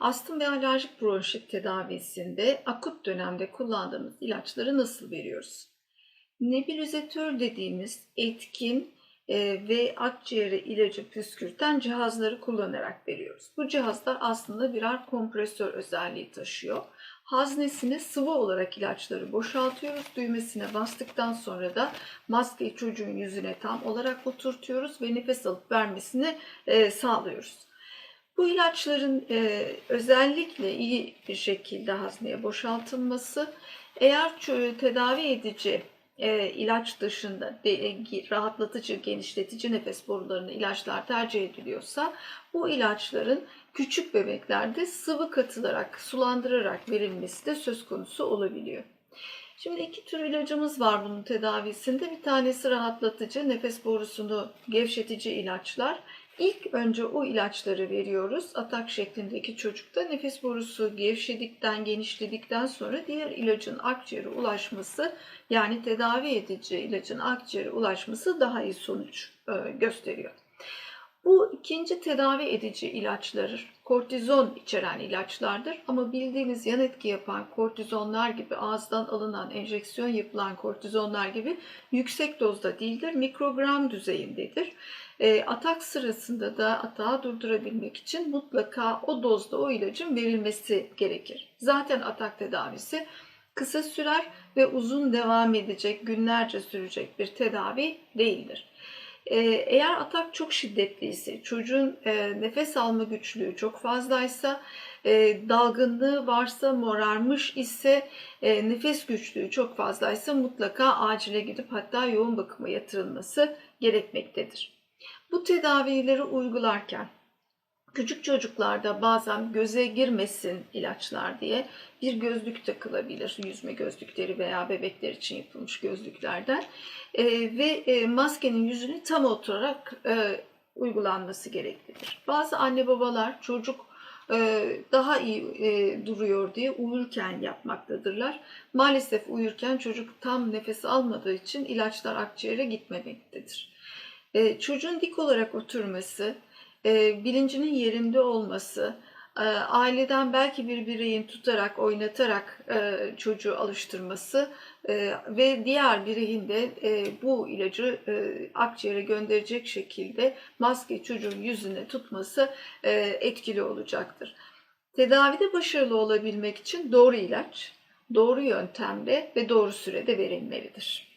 Astım ve alerjik bronşit tedavisinde akut dönemde kullandığımız ilaçları nasıl veriyoruz? Nebulizatör dediğimiz etkin e, ve akciğere ilacı püskürten cihazları kullanarak veriyoruz. Bu cihazlar aslında birer kompresör özelliği taşıyor. Haznesine sıvı olarak ilaçları boşaltıyoruz. Düğmesine bastıktan sonra da maskeyi çocuğun yüzüne tam olarak oturtuyoruz ve nefes alıp vermesini e, sağlıyoruz. Bu ilaçların e, özellikle iyi bir şekilde hazneye boşaltılması, eğer tedavi edici e, ilaç dışında de, e, rahatlatıcı, genişletici nefes borularını ilaçlar tercih ediliyorsa, bu ilaçların küçük bebeklerde sıvı katılarak, sulandırarak verilmesi de söz konusu olabiliyor. Şimdi iki tür ilacımız var bunun tedavisinde. Bir tanesi rahatlatıcı, nefes borusunu gevşetici ilaçlar. İlk önce o ilaçları veriyoruz. Atak şeklindeki çocukta nefes borusu gevşedikten, genişledikten sonra diğer ilacın akciğere ulaşması yani tedavi edici ilacın akciğere ulaşması daha iyi sonuç e, gösteriyor. Bu ikinci tedavi edici ilaçlar kortizon içeren ilaçlardır ama bildiğiniz yan etki yapan kortizonlar gibi ağızdan alınan enjeksiyon yapılan kortizonlar gibi yüksek dozda değildir, mikrogram düzeyindedir. E, atak sırasında da atağı durdurabilmek için mutlaka o dozda o ilacın verilmesi gerekir. Zaten atak tedavisi kısa sürer ve uzun devam edecek, günlerce sürecek bir tedavi değildir. Ee, Eğer atak çok şiddetliyse, çocuğun e, nefes alma güçlüğü çok fazlaysa, e, dalgınlığı varsa, morarmış ise, e, nefes güçlüğü çok fazlaysa mutlaka acile gidip hatta yoğun bakıma yatırılması gerekmektedir. Bu tedavileri uygularken küçük çocuklarda bazen göze girmesin ilaçlar diye bir gözlük takılabilir. Yüzme gözlükleri veya bebekler için yapılmış gözlüklerden. E, ve e, maskenin yüzünü tam oturarak e, uygulanması gereklidir. Bazı anne babalar çocuk e, daha iyi e, duruyor diye uyurken yapmaktadırlar. Maalesef uyurken çocuk tam nefes almadığı için ilaçlar akciğere gitmemektedir. E, çocuğun dik olarak oturması, e, bilincinin yerinde olması, e, aileden belki bir bireyin tutarak, oynatarak e, çocuğu alıştırması e, ve diğer bireyin de bu ilacı e, akciğere gönderecek şekilde maske çocuğun yüzüne tutması etkili olacaktır. Tedavide başarılı olabilmek için doğru ilaç, doğru yöntemde ve doğru sürede verilmelidir.